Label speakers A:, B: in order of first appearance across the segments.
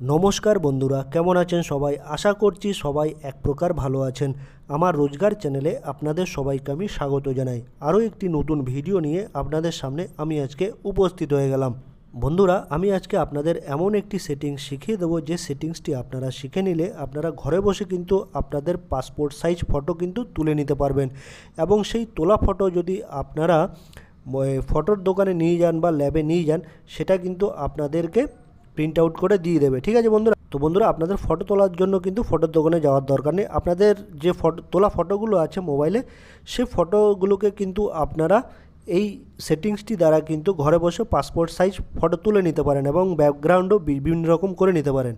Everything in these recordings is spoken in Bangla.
A: নমস্কার বন্ধুরা, কেমন আছেন সবাই? আশা করছি সবাই এক প্রকার ভালো আছেন। আমার রোজগার চ্যানেলে আপনাদের সবাইকে আমি স্বাগত জানাই। আরও একটি নতুন ভিডিও নিয়ে আপনাদের সামনে আমি আজকে উপস্থিত হয়ে গেলাম। বন্ধুরা, আমি আজকে আপনাদের এমন একটি সেটিংস শিখিয়ে দেবো। যে সেটিংসটি আপনারা শিখে নিলে আপনারা ঘরে বসে কিন্তু আপনাদের পাসপোর্ট সাইজ ফটো কিন্তু তুলে নিতে পারবেন। এবং সেই তোলা ফটো যদি আপনারা ফটোর দোকানে নিয়ে যান বা ল্যাবে নিয়ে যান, সেটা কিন্তু আপনাদেরকে প্রিন্ট আউট করে দিয়ে দেবে, ঠিক আছে বন্ধুরা? তো বন্ধুরা, আপনাদের ফটো তোলার জন্য কিন্তু ফটোর দোকানে যাওয়ার দরকার নেই। আপনাদের যে ফটো তোলা ফটোগুলো আছে মোবাইলে সেই ফটোগুলোকে কিন্তু আপনারা এই সেটিংসটি দ্বারা কিন্তু ঘরে বসে পাসপোর্ট সাইজ ফটো তুলে নিতে পারেন এবং ব্যাকগ্রাউন্ডও বিভিন্ন রকম করে নিতে পারেন।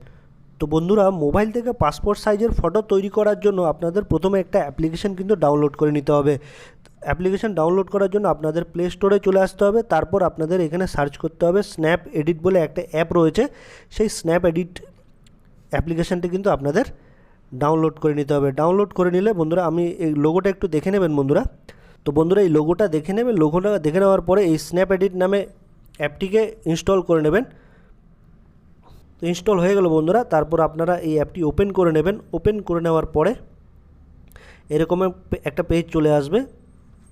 A: তো বন্ধুরা মোবাইল থেকে পাসপোর্ট সাইজের ফটো তৈরি করার জন্য আপনাদের প্রথমে একটা অ্যাপ্লিকেশন কিন্তু ডাউনলোড করে নিতে হবে। অ্যাপ্লিকেশন ডাউনলোড করার জন্য আপনাদের প্লে স্টোরে চলে আসতে হবে। তারপর আপনাদের এখানে সার্চ করতে হবে স্ন্যাপ এডিট বলে একটা অ্যাপ রয়েছে। সেই স্ন্যাপ এডিট অ্যাপ্লিকেশানটি কিন্তু আপনাদের ডাউনলোড করে নিতে হবে। ডাউনলোড করে নিলে বন্ধুরা, আমি এই লোগোটা একটু দেখে নেবেন বন্ধুরা। তো বন্ধুরা, এই লোগোটা দেখে নেবেন লোগোটা দেখে নেওয়ার পরে এই স্ন্যাপ এডিট নামে অ্যাপটিকে ইনস্টল করে নেবেন। তো ইনস্টল হয়ে গেল বন্ধুরা। তারপর আপনারা এই অ্যাপটি ওপেন করে নেবেন। ওপেন করে নেওয়ার পরে এরকম একটা পেজ চলে আসবে।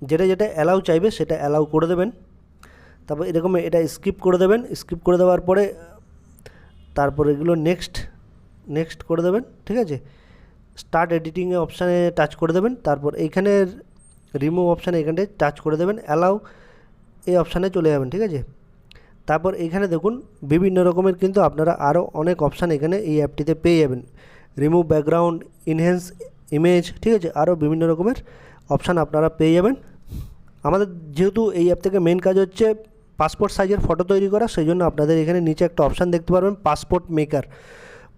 A: যেটা যেটা অ্যালাউ চাইবে সেটা অ্যালাউ করে দেবেন। তারপর এরকম এটা স্কিপ করে দেবেন। স্কিপ করে দেওয়ার পরে, তারপর এগুলো নেক্সট নেক্সট করে দেবেন, ঠিক আছে? স্টার্ট এডিটিংয়ে অপশানে টাচ করে দেবেন। তারপর এইখানের রিমুভ অপশানে এখানটায় টাচ করে দেবেন। অ্যালাউ এই অপশানে চলে যাবেন, ঠিক আছে? তারপর এখানে দেখুন, বিভিন্ন রকমের কিন্তু আপনারা আরও অনেক অপশান এখানে এই অ্যাপটিতে পেয়ে যাবেন। রিমুভ ব্যাকগ্রাউন্ড ইনহেন্স ইমেজ ঠিক আছে? আরও বিভিন্ন রকমের অপশান আপনারা পেয়ে যাবেন। আমাদের যেহেতু এই অ্যাপ থেকে মেন কাজ হচ্ছে পাসপোর্ট সাইজের ফটো তৈরি করা সেই জন্য আপনাদের এখানে নিচে একটা অপশান দেখতে পারবেন পাসপোর্ট মেকার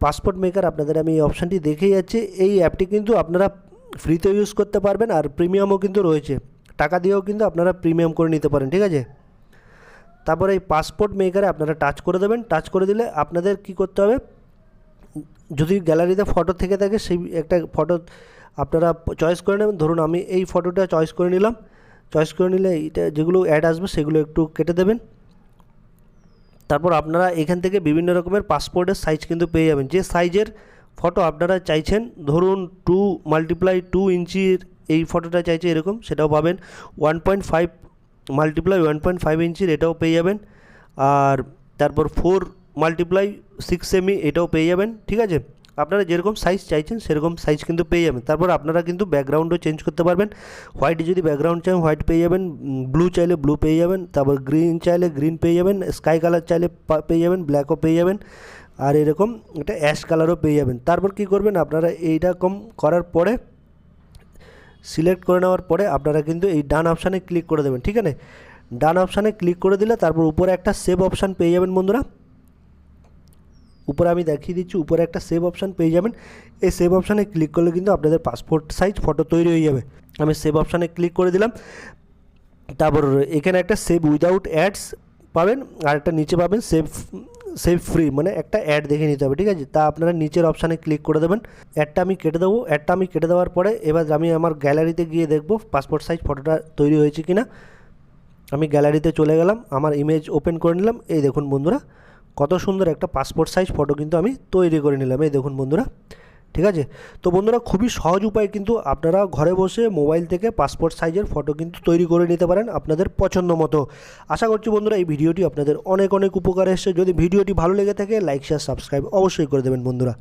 A: পাসপোর্ট মেকার আপনাদের আমি এই অপশানটি দেখেই যাচ্ছি। এই অ্যাপটি কিন্তু আপনারা ফ্রিতে ইউজ করতে পারবেন আর প্রিমিয়ামও কিন্তু রয়েছে। টাকা দিয়েও কিন্তু আপনারা প্রিমিয়াম করে নিতে পারেন, ঠিক আছে? তারপরে এই পাসপোর্ট মেকারে আপনারা টাচ করে দেবেন। টাচ করে দিলে আপনাদের কি করতে হবে? যদি গ্যালারিতে ফটো থেকে থাকে, সেই একটা ফটো আপনারা চয়েস করে নেবেন। ধরুন আমি এই ফটোটা চয়েস করে নিলাম। চয়েস করে নিলে এটা যেগুলো অ্যাড আসবে সেগুলো একটু কেটে দেবেন। তারপর আপনারা এখান থেকে বিভিন্ন রকমের পাসপোর্টের সাইজ কিন্তু পেয়ে যাবেন। যে সাইজের ফটো আপনারা চাইছেন, ধরুন টু মাল্টিপ্লাই টু ইঞ্চির এই ফটোটা চাইছে এরকম, সেটাও পাবেন। One point five multiply one point five ইঞ্চির এটাও পেয়ে যাবেন। আর তারপর ফোর মাল্টিপ্লাই সিক্স সেমি এটাও পেয়ে যাবেন, ঠিক আছে? আপনারা যেরকম সাইজ চাইছেন, সেরকম সাইজ কিন্তু পেয়ে যাবেন। তারপর আপনারা কিন্তু ব্যাকগ্রাউন্ডও চেঞ্জ করতে পারবেন। হোয়াইট যদি ব্যাকগ্রাউন্ড চান হোয়াইট পেয়ে যাবেন ব্লু চাইলে ব্লু পেয়ে যাবেন, তারপর গ্রিন চাইলে গ্রিন পেয়ে যাবেন স্কাই কালার চাইলে পেয়ে যাবেন ব্ল্যাকও পেয়ে যাবেন, আর এরকম একটা অ্যাশ কালারও পেয়ে যাবেন। তারপর কি করবেন, আপনারা এইরকম করার পরে সিলেক্ট করে নেওয়ার পরে আপনারা কিন্তু এই ডান অপশানে ক্লিক করে দেবেন, ঠিক আছে? ডান অপশানে ক্লিক করে দিলে তারপর উপরে একটা সেভ অপশান পেয়ে যাবেন বন্ধুরা। উপরে আমি দেখিয়ে দিচ্ছি, উপরে একটা সেভ অপশান পেয়ে যাবেন। এই সেভ অপশানে ক্লিক করলে কিন্তু আপনাদের পাসপোর্ট সাইজ ফটো তৈরি হয়ে যাবে। আমি সেভ অপশানে ক্লিক করে দিলাম। তারপর এখানে একটা সেভ উইদাউট অ্যাডস পাবেন, আর একটা নিচে পাবেন সেভ সেভ ফ্রি মানে একটা অ্যাড দেখে নিতে হবে, ঠিক আছে? তা আপনারা নিচের অপশানে ক্লিক করে দেবেন। অ্যাডটা আমি কেটে দেবো। অ্যাডটা আমি কেটে দেওয়ার পরে এবার আমি আমার গ্যালারিতে গিয়ে দেখব পাসপোর্ট সাইজ ফটোটা তৈরি হয়েছে কি না আমি গ্যালারিতে চলে গেলাম, আমার ইমেজ ওপেন করে নিলাম। এই দেখুন বন্ধুরা কত সুন্দর একটা পাসপোর্ট সাইজ ফটো কিন্তু আমি তৈরি করে নিলাম, এই দেখুন বন্ধুরা, ঠিক আছে? তো বন্ধুরা, খুবই সহজ উপায় কিন্তু আপনারা ঘরে বসে মোবাইল থেকে পাসপোর্ট সাইজের ফটো কিন্তু তৈরি করে নিতে পারেন আপনাদের পছন্দ মতো। আশা করছি বন্ধুরা, এই ভিডিওটি আপনাদের অনেক অনেক উপকার এসেছে। যদি ভিডিওটি ভালো লেগে থাকে লাইক শেয়ার সাবস্ক্রাইব অবশ্যই করে দেবেন বন্ধুরা।